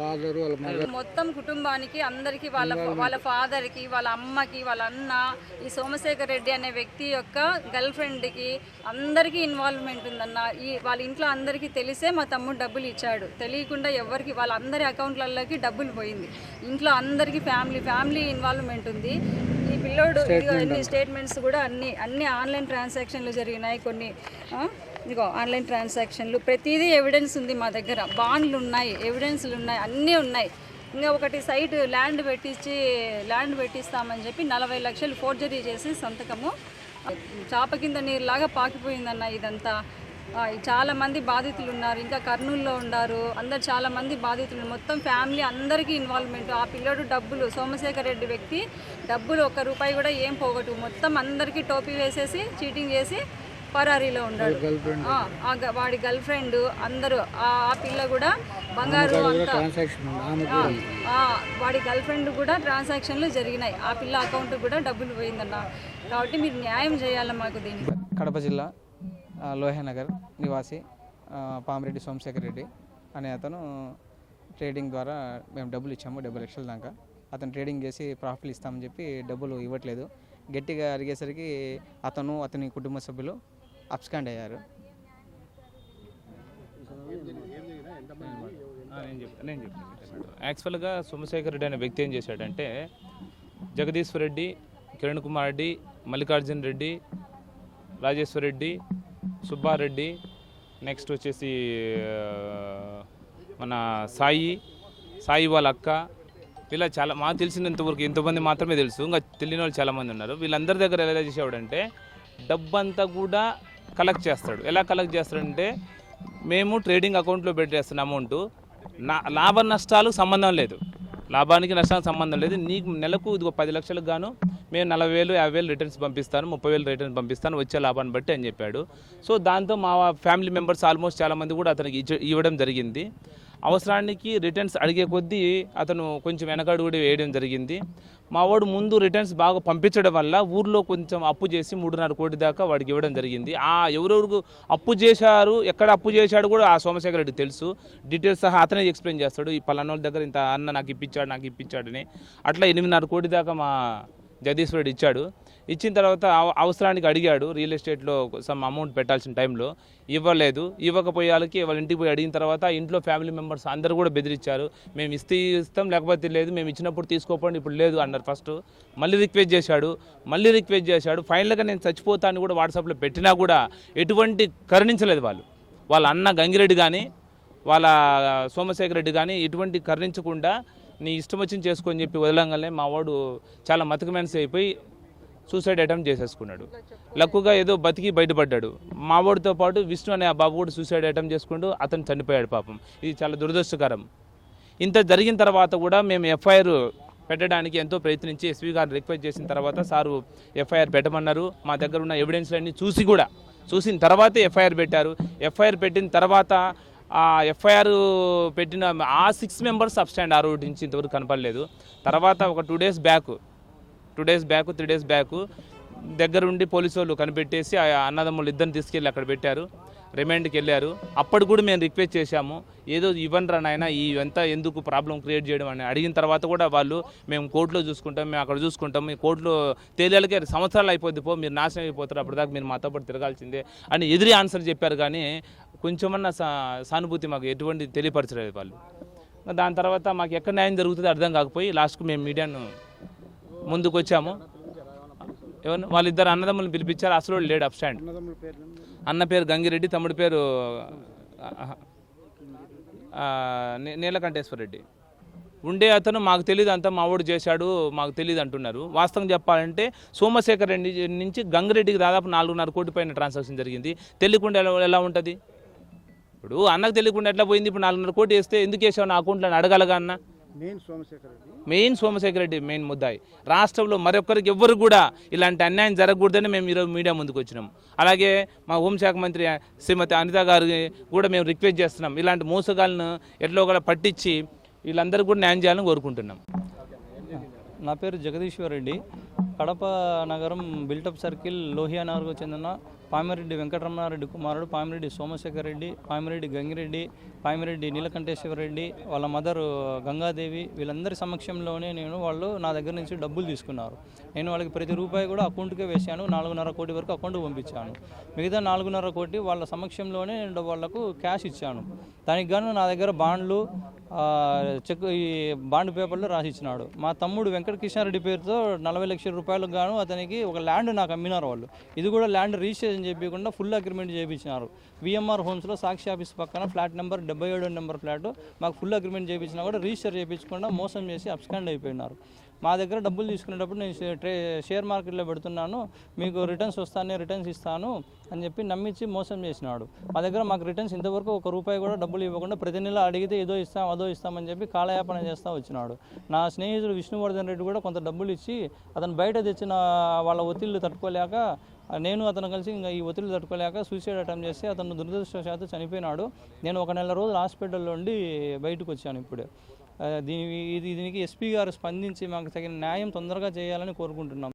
Father వాళ్ళ mother. మొత్తం కుటుంబానికి అందరికి వాళ్ళ వాళ్ళ ఫాదర్కి వాళ్ళ అమ్మకి వాళ్ళ అన్న ఈ సోమశేఖర్ రెడ్డి అనే వ్యక్తి యొక్క గర్ల్ ఫ్రెండ్కి అందరికీ ఇన్వాల్వ్మెంట్ ఉందన్న ఈ వాళ్ళ ఇంట్లో అందరికీ తెలిసే మా తమ్ముడు డబ్బులు ఇచ్చాడు. తెలియకుండా ఎవరికి వాళ్ళ అందరి అకౌంట్లలోకి డబ్బులు పోయింది. ఇంట్లో అందరికీ ఫ్యామిలీ ఫ్యామిలీ ఇన్వాల్వ్మెంట్ ఉంది. ఈ పిల్లోడు అన్ని స్టేట్మెంట్స్ కూడా అన్ని అన్ని ఆన్లైన్ ట్రాన్సాక్షన్లు జరిగినాయి కొన్ని. ఇదిగో ఆన్లైన్ ట్రాన్సాక్షన్లు. ప్రతిదీ ఎవిడెన్స్ ఉంది మా దగ్గర. బాండ్లు ఉన్నాయి ఎవిడెన్స్లు ఉన్నాయి అన్నీ ఉన్నాయి. ఇంకా ఒకటి సైట్ ల్యాండ్ పెట్టించి ల్యాండ్ పెట్టిస్తామని చెప్పి నలభై లక్షలు ఫోర్జరీ చేసి సంతకము. చాప కింద నీరులాగా పాకిపోయిందన్న ఇదంతా. చాలామంది బాధితులు ఉన్నారు ఇంకా కర్నూలులో ఉన్నారు అందరు చాలామంది బాధితులు. మొత్తం ఫ్యామిలీ అందరికీ ఇన్వాల్వ్మెంట్. ఆ పిల్లడు డబ్బులు సోమశేఖర్ రెడ్డి వ్యక్తి డబ్బులు ఒక్క రూపాయి కూడా ఏం పోగొట్టు. మొత్తం అందరికీ టోపీ వేసేసి చీటింగ్ చేసి పరారీలో ఉన్నాడు ఆ, ఆ గ- వాడి గర్ల్ ఫ్రెండ్ అందరూ ఆ పిల్ల కూడా బంగారు అంతా వాడి గర్ల్ ఫ్రెండ్ కూడా ట్రాన్సాక్షన్లు జరిగినాయి. ఆ పిల్ల అకౌంట్ కూడా డబ్బులు పోయిందన్న. కాబట్టి మీరు న్యాయం చేయాలి మాకు దీన్ని కడప జిల్లా లోహానగర్ నివాసి పామిరెడ్డి సోమశేఖర్ రెడ్డి అనే అతను ట్రేడింగ్ ద్వారా మేము డబ్బులు ఇచ్చాము డెబ్బై లక్షల దాకా. అతను ట్రేడింగ్ చేసి ప్రాఫిట్లు ఇస్తామని చెప్పి డబ్బులు ఇవ్వట్లేదు. గట్టిగా అడిగేసరికి అతను అతని కుటుంబ సభ్యులు అబ్స్కాండ్ అయ్యారు. నేను చెప్తాను నేను చెప్తాను యాక్చువల్గా సోమశేఖర్ రెడ్డి అనే వ్యక్తి ఏం చేశాడంటే జగదీశ్వర్ రెడ్డి కిరణ్ కుమార్ రెడ్డి మల్లికార్జున్ రెడ్డి రాజేశ్వర్ రెడ్డి సుబ్బారెడ్డి నెక్స్ట్ వచ్చేసి మన సాయి సాయి వాళ్ళ అక్క ఇలా చాలా మాకు తెలిసినంతవరకు ఎంతమంది మాత్రమే తెలుసు. ఇంకా తెలియని వాళ్ళు చాలామంది ఉన్నారు. వీళ్ళందరి దగ్గర ఎలా చేసేవాడంటే డబ్బంతా కూడా కలెక్ట్ చేస్తాడు. ఎలా కలెక్ట్ చేస్తాడంటే మేము ట్రేడింగ్ అకౌంట్లో పెట్టేస్తున్న అమౌంట్ నా లాభ నష్టాలకు సంబంధం లేదు. లాభానికి నష్టానికి సంబంధం లేదు. నీకు నెలకు ఇదిగో పది లక్షలకు గాను మేము నలభై వేలు యాభై వేలు రిటర్న్స్ పంపిస్తాను ముప్పై వేలు రిటర్న్స్ పంపిస్తాను వచ్చే లాభాన్ని బట్టి అని చెప్పాడు. సో దాంతో మా ఫ్యామిలీ మెంబర్స్ ఆల్మోస్ట్ చాలామంది కూడా అతనికి ఇవ్వడం జరిగింది. అవసరానికి రిటర్న్స్ అడిగే కొద్దీ అతను కొంచెం వెనకడు కూడా వేయడం జరిగింది. మా వాడు ముందు రిటర్న్స్ బాగా పంపించడం వల్ల ఊర్లో కొంచెం అప్పు చేసి మూడున్నర కోటి దాకా వాడికి ఇవ్వడం జరిగింది. ఆ ఎవరెవరు అప్పు చేశారు ఎక్కడ అప్పు చేశాడు కూడా ఆ సోమశేఖర్ రెడ్డి తెలుసు. డీటెయిల్స్ సహా అతనే ఎక్స్ప్లెయిన్ చేస్తాడు. ఈ పలానోళ్ళ వాళ్ళ దగ్గర ఇంత అన్న నాకు ఇప్పించాడు నాకు ఇప్పించాడని. అట్లా ఎనిమిదిన్నర కోటి దాకా మా జగదీశ్వర్ రెడ్డి ఇచ్చాడు. ఇచ్చిన తర్వాత అవ- అవసరానికి అడిగాడు. రియల్ ఎస్టేట్లో సమ్ అమౌంట్ పెట్టాల్సిన టైంలో ఇవ్వలేదు. ఇవ్వకపోయే వాళ్ళకి వాళ్ళ ఇంటికి పోయి అడిగిన తర్వాత ఇంట్లో ఫ్యామిలీ మెంబర్స్ అందరూ కూడా బెదిరించారు. మేము ఇస్తే ఇస్తాం లేకపోతే లేదు మేము ఇచ్చినప్పుడు తీసుకోపోండి ఇప్పుడు లేదు అన్నారు ఫస్ట్. మళ్ళీ రిక్వెస్ట్ చేశాడు. మళ్ళీ రిక్వెస్ట్ చేశాడు. ఫైనల్గా నేను చచ్చిపోతాను కూడా వాట్సాప్లో పెట్టినా కూడా ఎటువంటి కరుణించలేదు వాళ్ళు. వాళ్ళ అన్న గంగిరెడ్డి కానీ వాళ్ళ సోమశేఖర్ రెడ్డి కానీ ఎటువంటి కరుణించకుండా నీ ఇష్టం వచ్చింది చేసుకొని చెప్పి వదలంగానే మా వాడు చాలా మతకమెనసి అయిపోయి సూసైడ్ అటెంప్ట్ చేసేసుకున్నాడు. లక్కుగా ఏదో బతికి బయటపడ్డాడు. మా వాడితో పాటు విష్ణు అనే ఆ బాబు కూడా సూసైడ్ అటెంప్ట్ చేసుకుంటూ అతను చనిపోయాడు పాపం. ఇది చాలా దురదృష్టకరం. ఇంత జరిగిన తర్వాత కూడా మేము ఎఫ్ఐఆర్ పెట్టడానికి ఎంతో ప్రయత్నించి ఎస్పీ గారు రిక్వెస్ట్ చేసిన తర్వాత సారు ఎఫ్ఐఆర్ పెట్టమన్నారు. మా దగ్గర ఉన్న ఎవిడెన్స్లన్నీ చూసి కూడా చూసిన తర్వాతే ఎఫ్ఐఆర్ పెట్టారు. ఎఫ్ఐఆర్ పెట్టిన తర్వాత ఎఫ్ఐఆర్ పెట్టిన ఆ సిక్స్ మెంబర్స్ సబ్స్టాండ్ ఆ రోడ్ నుంచి ఇంతవరకు కనపడలేదు. తర్వాత ఒక two days back two days back three days back దగ్గరుండి పోలీసు వాళ్ళు కనిపెట్టేసి ఆ అన్నదమ్ములు ఇద్దరిని తీసుకెళ్ళి అక్కడ పెట్టారు రిమైండ్కి వెళ్ళారు. అప్పుడు కూడా మేము రిక్వెస్ట్ చేశాము ఏదో ఇవ్వండి రా నాయన ఈ ఇవంతా ఎందుకు ప్రాబ్లం క్రియేట్ చేయడం అని. అడిగిన తర్వాత కూడా వాళ్ళు మేము కోర్టులో చూసుకుంటాం మేము అక్కడ చూసుకుంటాం మీ కోర్టులో తేలియాలకే సంవత్సరాలు అయిపోద్ది పో మీరు నాశనం అయిపోతారు అప్పటిదాకా మీరు మాతో పాటు తిరగాల్సిందే అని ఎదిరి ఆన్సర్ చెప్పారు. కానీ కొంచెమన్నా సా సానుభూతి మాకు ఎటువంటి తెలియపరచలేదు వాళ్ళు. దాని తర్వాత మాకు ఎక్కడ న్యాయం జరుగుతుందో అర్థం కాకపోయి లాస్ట్కు మేము మీడియాను ముందుకు వచ్చాము ఎవరు? వాళ్ళిద్దరు అన్నదమ్ములను పిలిపించారు. అసలు లేడు అప్ స్టాండ్ అన్న పేరు గంగిరెడ్డి తమ్ముడి పేరు నీ- నీలకంఠేశ్వర రెడ్డి. ఉండే అతను మాకు తెలియదు అంతా మా వాడు చేశాడు మాకు తెలియదు అంటున్నారు. వాస్తవం చెప్పాలంటే సోమశేఖర్ రెడ్డి నుంచి గంగిరెడ్డికి దాదాపు నాలుగున్నర కోటి పైన ట్రాన్సాక్షన్ జరిగింది. తెలియకుండా ఎలా ఎలా ఉంటుంది? ఇప్పుడు అన్నకు తెలియకుండా ఎట్లా పోయింది? ఇప్పుడు నాలుగున్నర కోటి వేస్తే ఎందుకు వేసావు? నా అకౌంట్లో అడగలగా అన్న. Main Somashekar Reddy. Main Somashekar Reddy main ముద్దాయి. రాష్ట్రంలో మరొకరికి ఎవ్వరు కూడా ఇలాంటి అన్యాయం జరగకూడదని మేము ఈరోజు మీడియా ముందుకు వచ్చినాం. అలాగే మా హోంశాఖ మంత్రి శ్రీమతి అనిత గారికి కూడా మేము రిక్వెస్ట్ చేస్తున్నాం. ఇలాంటి మోసగాళ్ళను ఎట్లో కూడా పట్టించి వీళ్ళందరూ కూడా న్యాయం చేయాలని కోరుకుంటున్నాం. నా పేరు జగదీశ్వర్ రెడ్డి. కడప నగరం బిల్టప్ సర్కిల్ లోహియా నగర్కు చెందిన పామిరెడ్డి వెంకటరమణారెడ్డి కుమారుడు పామిరెడ్డి సోమశేఖర్ రెడ్డి పామిరెడ్డి గంగిరెడ్డి పామిరెడ్డి నీలకంఠేశ్వర రెడ్డి వాళ్ళ మదర్ గంగాదేవి వీళ్ళందరి సమక్షంలోనే నేను వాళ్ళు నా దగ్గర నుంచి డబ్బులు తీసుకున్నారు. నేను వాళ్ళకి ప్రతి రూపాయి కూడా అకౌంట్కే వేశాను. నాలుగున్నర కోటి వరకు అకౌంట్ పంపించాను. మిగతా నాలుగున్నర కోటి వాళ్ళ సమక్షంలోనే నేను వాళ్ళకు క్యాష్ ఇచ్చాను. దానికి గాను నా దగ్గర బాండ్లు చెక్ ఈ బాండ్ పేపర్లు రాసి ఇచ్చినాడు మా తమ్ముడు వెంకట కిషన్ రెడ్డి పేరుతో నలభై లక్షల రూపాయలకు గాను అతనికి ఒక ల్యాండ్ నాకు అమ్మినారు వాళ్ళు. ఇది కూడా ల్యాండ్ రిజిస్ట్రేషన్ చేయకుండా ఫుల్ అగ్రిమెంట్ చేయించినారు విఎంఆర్ హోమ్స్లో సాక్షి ఆఫీస్ పక్కన ఫ్లాట్ నెంబర్ డెబ్బై ఏడు నెంబర్ ఫ్లాట్ మాకు ఫుల్ అగ్రిమెంట్ చేయించినా కూడా రిజిస్టర్ చేయించకుండా మోసం చేసి అబ్స్కాండ్ అయిపోయినారు. మా దగ్గర డబ్బులు తీసుకునేటప్పుడు నేను ట్రే షేర్ మార్కెట్లో పెడుతున్నాను మీకు రిటర్న్స్ వస్తానే రిటర్న్స్ ఇస్తాను అని చెప్పి నమ్మించి మోసం చేసినాడు. మా దగ్గర మాకు రిటర్న్స్ ఇంతవరకు ఒక రూపాయి కూడా డబ్బులు ఇవ్వకుండా ప్రతి నెల అడిగితే ఏదో ఇస్తాం అదో ఇస్తామని చెప్పి కాలయాపన చేస్తూ వచ్చినాడు. నా స్నేహితుడు విష్ణువర్ధన్ రెడ్డి కూడా కొంత డబ్బులు ఇచ్చి అతను బయట తెచ్చిన వాళ్ళ ఒత్తిళ్ళు తట్టుకోలేక నేను అతను కలిసి ఇంకా ఈ ఒత్తిడి తట్టుకోలేక సూసైడ్ అటెంప్ట్ చేసి అతను దురదృష్టవశాత్తు చనిపోయినాడు. నేను ఒక నెల రోజులు హాస్పిటల్లో ఉండి బయటకు వచ్చాను ఇప్పుడే. దీని ఇది దీనికి ఎస్పీ గారు స్పందించి మాకు తగిన న్యాయం తొందరగా చేయాలని కోరుకుంటున్నాం.